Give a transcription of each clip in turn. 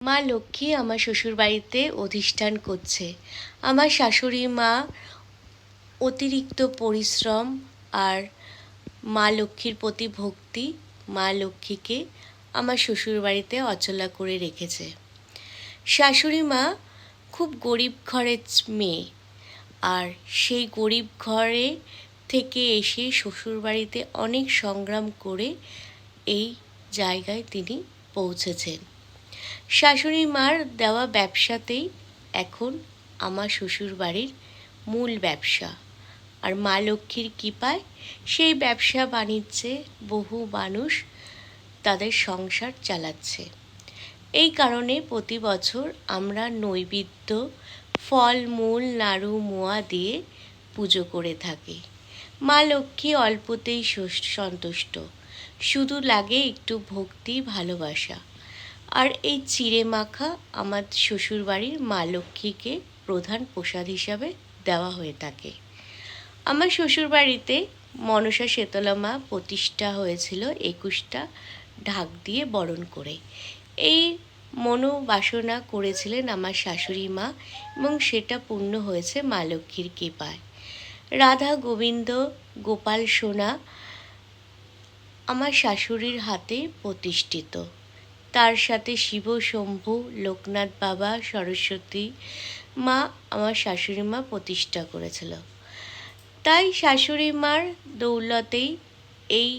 মা লক্ষ্মী আমার শ্বশুর বাড়িতে অধিষ্ঠান করছে। আমার শাশুড়ি মা অতিরিক্ত পরিশ্রম আর মা লক্ষ্মীর প্রতি ভক্তি মা লক্ষ্মীকে আমার শ্বশুর বাড়িতে অচলা করে রেখেছে। শাশুড়ি মা খুব গরিব ঘরের মেয়ে আর সেই গরিব ঘরে থেকে এসে শ্বশুর বাড়িতে অনেক সংগ্রাম করে এই জায়গায় তিনি পৌঁছেছেন। শাশুড়ি মার দেওয়া ব্যবসাতেই এখন আমার শ্বশুর বাড়ির মূল ব্যবসা। আর মা লক্ষ্মীর কৃপায় সেই ব্যবসা বাণিজ্যে বহু মানুষ তাদের সংসার চালাচ্ছে। এই কারণে প্রতি বছর আমরা নৈবেদ্য, ফল, মূল নাড়ু মোয়া দিয়ে পুজো করে থাকি। মা লক্ষ্মী অল্পতেই সন্তুষ্ট শুধু লাগে একটু ভক্তি, ভালোবাসা। আর এই চিড়ে মাখা আমার শ্বশুরবাড়ির মা লক্ষ্মীকে প্রধান প্রসাদ হিসাবে দেওয়া হয়ে থাকে। আমার শ্বশুরবাড়িতে মনসা শীতলা মা প্রতিষ্ঠা হয়েছিল একুশটা ঢাক দিয়ে বরণ করে। এই মনোবাসনা করেছিলেন আমার শাশুড়ি মা এবং সেটা পূর্ণ হয়েছে মা লক্ষ্মীর কৃপায়। রাধা গোবিন্দ, গোপাল সোনা আমার শাশুড়ির হাতে প্রতিষ্ঠিত। তার সাথে শিব, শম্ভু, লোকনাথ বাবা, সরস্বতী মা আমার শাশুড়ি মা প্রতিষ্ঠা করেছিল। তাই শাশুড়ি মার দৌলতেই এই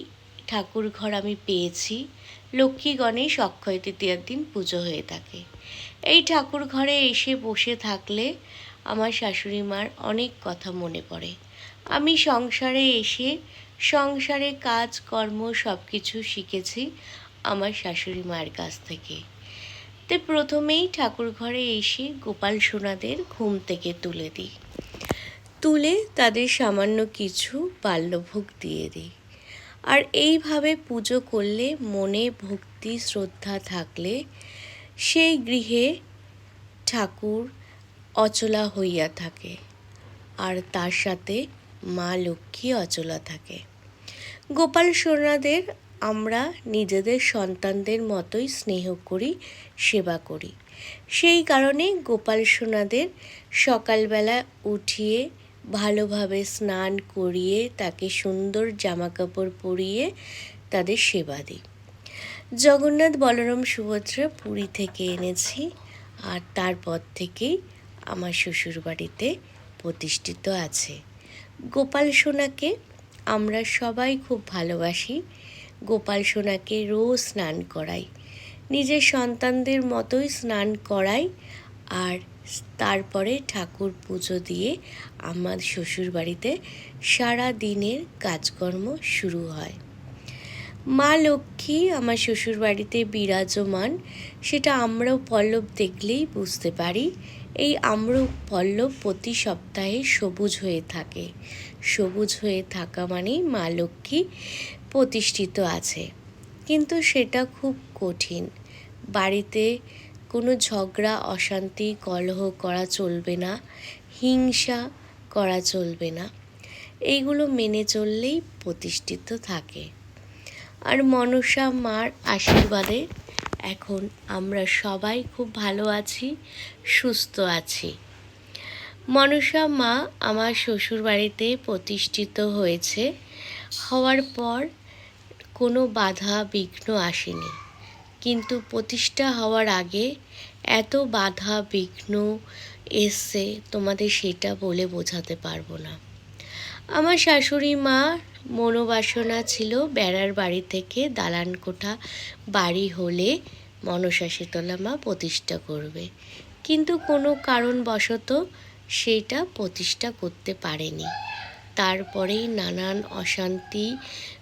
ঠাকুর ঘর আমি পেয়েছি। লক্ষ্মী গণেশ অক্ষয় তৃতীয়ার দিন পুজো হয়ে থাকে। এই ঠাকুর ঘরে এসে বসে থাকলে আমার শাশুড়ি মার অনেক কথা মনে পড়ে। আমি সংসারে এসে সংসারে কাজ, কর্ম সব কিছু শিখেছি। আমার শাশুড়ি মায়ের কাছ থেকে। তো প্রথমেই ঠাকুর ঘরে এসে গোপাল সোনাদের ঘুম থেকে তুলে দিই। তুলে তাদের সামান্য কিছু বাল্যভোগ দিয়ে দিই। আর এইভাবে পুজো করলে মনে ভক্তি, শ্রদ্ধা থাকলে সেই গৃহে ঠাকুর অচলা হইয়া থাকে। আর তার সাথে মা লক্ষ্মী অচলা থাকে। গোপাল সোনাদের আমরা নিজেদের সন্তানদের মতোই স্নেহ করি, সেবা করি। সেই কারণে গোপাল সোনাদের সকালবেলা উঠিয়ে ভালোভাবে স্নান করিয়ে তাকে সুন্দর জামা কাপড় পরিয়ে তাদের সেবা দিই। জগন্নাথ বলরাম সুভদ্রা পুরী থেকে এনেছি আর তারপর থেকেই আমার শ্বশুর বাড়িতে প্রতিষ্ঠিত আছে। গোপাল সোনাকে আমরা সবাই খুব ভালোবাসি। গোপাল সোনাকে রোজ স্নান করাই নিজের সন্তানদের মতোই স্নান করাই আর তারপরে ঠাকুর পুজো দিয়ে আমার শ্বশুর বাড়িতে সারা দিনের কাজকর্ম শুরু হয়। মা লক্ষ্মী আমার শ্বশুর বাড়িতে বিরাজমান, সেটা আমরাও পল্লব দেখলেই বুঝতে পারি। এই আম্র পল্লব প্রতি সপ্তাহে সবুজ হয়ে থাকে। সবুজ হয়ে থাকা মানেই মা লক্ষ্মী প্রতিষ্ঠিত আছে। কিন্তু সেটা খুব কঠিন। বাড়িতে কোনো ঝগড়া, অশান্তি, কলহ করা চলবে না, হিংসা করা চলবে না। এইগুলো মেনে চললেই প্রতিষ্ঠিত থাকে। আর মনসা মার আশীর্বাদে এখন আমরা সবাই খুব ভালো আছি, সুস্থ আছি। মনসা মা আমার শ্বশুর বাড়িতে প্রতিষ্ঠিত হয়েছে। হওয়ার পর কোনো বাধা বিঘ্ন আসেনি। কিন্তু প্রতিষ্ঠা হওয়ার আগে এত বাধা বিঘ্ন এসছে তোমাদের সেটা বলে বোঝাতে পারব না। আমার শাশুড়ি মা মনোবাসনা ছিল বেড়ার বাড়ি থেকে দালান কোঠা বাড়ি হলে মনসা শীতলা মা প্রতিষ্ঠা করবে। কিন্তু কোনো কারণবশত সেটা প্রতিষ্ঠা করতে পারেনি। তারপরেই নানান অশান্তি,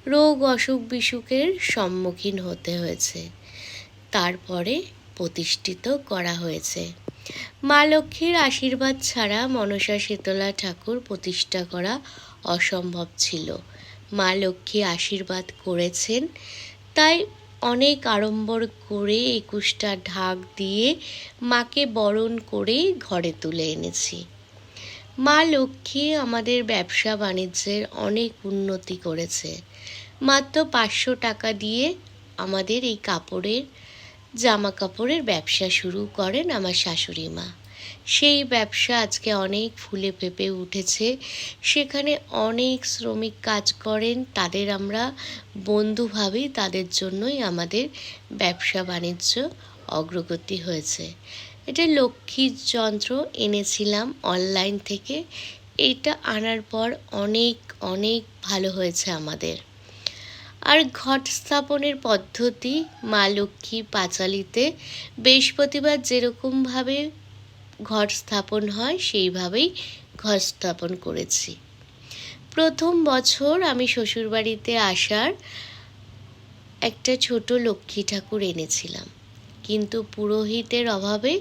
রোগ, অসুখ, বিসুখের সম্মুখীন হতে হয়েছে। তারপরে প্রতিষ্ঠিত করা হয়েছে। মা লক্ষ্মীর আশীর্বাদ ছাড়া মনসা শীতলা ঠাকুর প্রতিষ্ঠা করা অসম্ভব ছিল। মা লক্ষ্মী আশীর্বাদ করেছেন, তাই অনেক আড়ম্বর করে একুশটা ঢাক দিয়ে মাকে বরণ করে ঘরে তুলে এনেছি। মা লক্ষ্মী আমাদের ব্যবসা বাণিজ্যের অনেক উন্নতি করেছে। মাত্র পাঁচশো টাকা দিয়ে আমাদের এই কাপড়ের জামা কাপড়ের ব্যবসা শুরু করেন আমার শাশুড়ি মা। সেই ব্যবসা আজকে অনেক ফুলে ফেপে উঠেছে। সেখানে অনেক শ্রমিক কাজ করেন, তাদের আমরা বন্ধু ভাবি, তাদের জন্যই আমাদের ব্যবসা বাণিজ্য অগ্রগতি হয়েছে। এটা লক্ষ্মীর যন্ত্র এনেছিলাম অনলাইন থেকে। এটা আনার পর অনেক অনেক ভালো হয়েছে আমাদের। আর ঘট স্থাপনের পদ্ধতি মা লক্ষ্মী পাঁচালিতে বৃহস্পতিবার যেরকমভাবে ঘট স্থাপন হয়, সেইভাবেই ঘট স্থাপন করেছি। প্রথম বছর আমি শ্বশুরবাড়িতে আসার একটা ছোট লক্ষ্মী ঠাকুর এনেছিলাম। কিন্তু পুরোহিতের অভাবে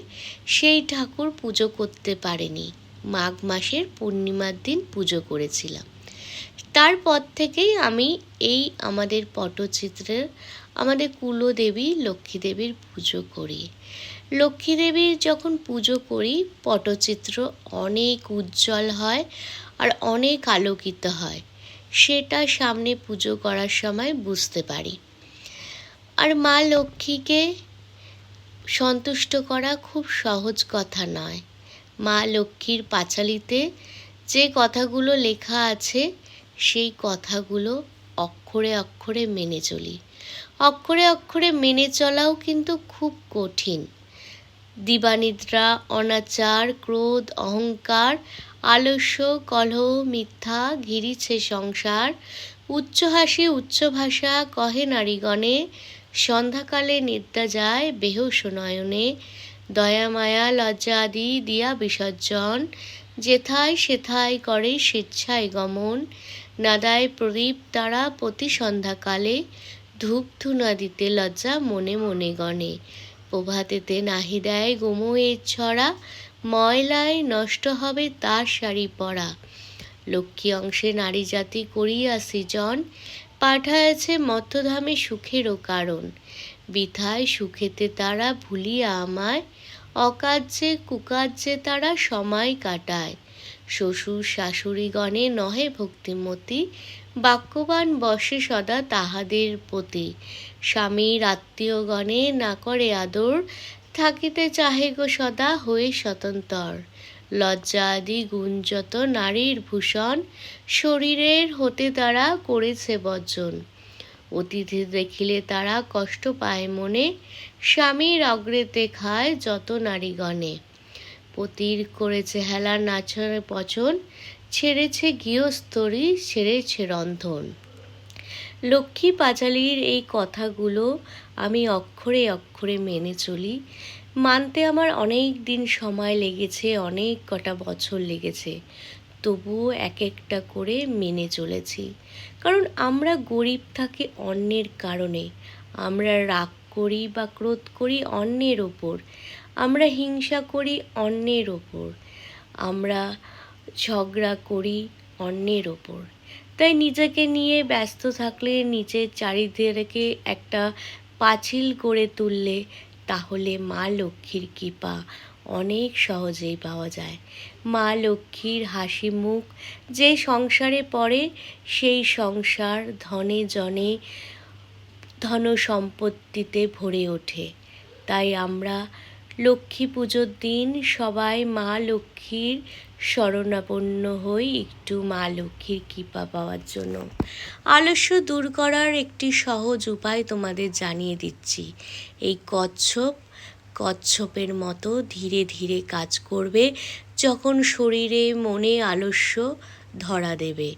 সেই ঠাকুর পুজো করতে পারেনি। মাঘ মাসের পূর্ণিমার দিন পুজো করেছিলাম। তারপর থেকেই আমি এই আমাদের পটচিত্রের, আমাদের কুলদেবী লক্ষ্মী দেবীর পুজো করি। লক্ষ্মী দেবীর যখন পুজো করি, পটচিত্র অনেক উজ্জ্বল হয় আর অনেক আলোকিত হয়। সেটা সামনে পুজো করার সময় বুঝতে পারি। আর মা লক্ষ্মীকে সন্তুষ্ট করা খুব সহজ কথা নয়। মা লক্ষ্মীর পাঁচালিতে যে কথাগুলো লেখা আছে, সেই কথাগুলো অক্ষরে অক্ষরে মেনে চলি। অক্ষরে অক্ষরে মেনে চলাও কিন্তু খুব কঠিন। দিবানিদ্রা, অনাচার, ক্রোধ, অহংকার, আলস্য, কলহ, মিথ্যা, ঘিরিছে সংসার উচ্চ হাসি, উচ্চ ভাষা, কহে নারীগণে, সন্ধ্যাকালে নিদ্রা যায় বেহস নয়নে। দয়া, মায়া, লজ্জা আদি দিয়া বিসর্জন। যেথায় সেথায় করে স্বেচ্ছায় গমন। নাদায় প্রদীপ তারা প্রতি সন্ধ্যাকালে। ধূপ ধুনা দিতে লজ্জা মনে মনে গণে। প্রভাতেতে নাহি দেয় গোময়ের ছড়া। ময়লায় নষ্ট হবে তার শাড়ি পরা। লক্ষ্মী অংশে নারী জাতি করিয়া সৃজন পাঠায়াছে মধ্যধামে সুখেরও কারণ। বিথায় সুখেতে তারা ভুলিয়া আমায়। অকার্যে কুকার্যে তারা সময় কাটায়। শ্বশুর শাশুড়িগণে নহে ভক্তিমতী। বাক্যবান বসে সদা তাহাদের প্রতি স্বামীর আত্মীয়গণে না করে আদর। থাকিতে চাহে গো সদা হয়ে স্বতন্ত্র লজ্জা আদি গুঞ্জত নারীর ভূষণ শরীরের হতে তারা করেছে বর্জন। অতিথি দেখিলে তারা কষ্ট পায় মনে, স্বামীর অগ্রেতে খায় যত নারীগণে। পতির করেছে হেলা নাচের পচন, ছেড়েছে গৃহস্থরী, ছেড়েছে রন্ধন। লক্ষ্মী পাঁচালির এই কথাগুলো আমি অক্ষরে অক্ষরে মেনে চলি। মানতে আমার অনেক দিন সময় লেগেছে, অনেক কটা বছর লেগেছে। তবুও এক একটা করে মেনে চলেছি। কারণ আমরা গরিব থাকি অন্যের কারণে। আমরা রাগ করি বা ক্রোধ করি অন্যের ওপর। আমরা হিংসা করি অন্যের ওপর। আমরা ঝগড়া করি অন্যের ওপর। তাই নিজেকে নিয়ে ব্যস্ত থাকলে, নিজের চারিদিকে একটা পাঁচিল করে তুললে তাহলে মা লক্ষ্মীর কৃপা অনেক সহজেই পাওয়া যায়। মা লক্ষ্মীর হাসি মুখ যে সংসারে পড়ে, সেই সংসার ধনে জনে ধন সম্পত্তিতে ভরে ওঠে। তাই আমরা লক্ষ্মী পুজোর দিন সবাই মা লক্ষ্মীর শরণাপন্ন হই একটু মা লক্ষ্মীর কৃপা পাওয়ার জন্য। আলস্য দূর করার একটি সহজ উপায় তোমাদের জানিয়ে দিচ্ছি। এই কচ্ছপ, কচ্ছপের মতো ধীরে ধীরে কাজ করবে, যখন শরীরে মনে আলস্য ধরা দেবে।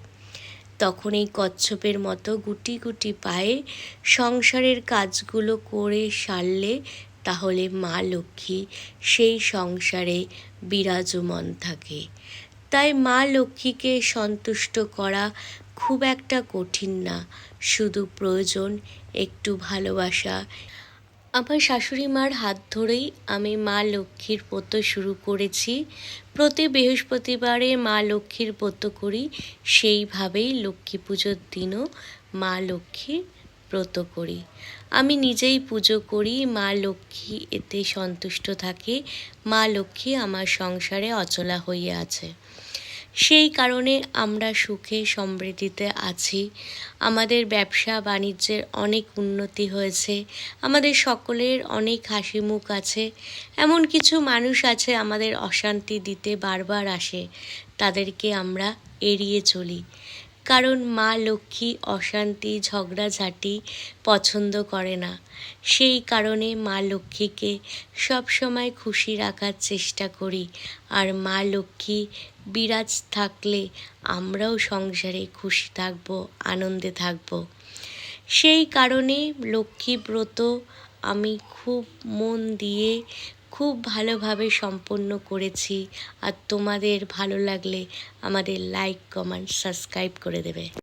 তখন এই কচ্ছপের মতো গুটি গুটি পায়ে সংসারের কাজগুলো করে সারলে তাহলে মা লক্ষ্মী সেই সংসারে বিরাজমান থাকে। তাই মা লক্ষ্মীকে সন্তুষ্ট করা খুব একটা কঠিন না। শুধু প্রয়োজন একটু ভালোবাসা। আমার শাশুড়ি মার হাত ধরেই আমি মা লক্ষ্মীর ব্রত শুরু করেছি। প্রতি বৃহস্পতিবারে মা লক্ষ্মীর ব্রত করি। সেইভাবেই লক্ষ্মী পুজোর দিনও মা লক্ষ্মীর ব্রত করি। আমি নিজেই পুজো করি, মা লক্ষ্মী এতে সন্তুষ্ট থাকে, মা লক্ষ্মী আমার সংসারে অচলা হয়ে আছে। সেই কারণে আমরা সুখে সমৃদ্ধিতে আছি। আমাদের ব্যবসা বাণিজ্যের অনেক উন্নতি হয়েছে, আমাদের সকলের অনেক হাসি মুখ আছে, এমন কিছু মানুষ আছে আমাদের অশান্তি দিতে বারবার আসে, তাদেরকে আমরা এড়িয়ে চলি। কারণ মা লক্ষ্মী অশান্তি, ঝগড়াঝাটি পছন্দ করে না। সেই কারণে মা লক্ষ্মীকে সবসময় খুশি রাখার চেষ্টা করি। আর মা লক্ষ্মী বিরাজ থাকলে আমরাও সংসারে খুশি থাকব, আনন্দে থাকব। সেই কারণে লক্ষ্মী ব্রত আমি খুব মন দিয়ে খুব ভালোভাবে সম্পন্ন করেছি আর তোমাদের ভালো লাগলে আমাদের লাইক কমেন্ট সাবস্ক্রাইব করে দেবে।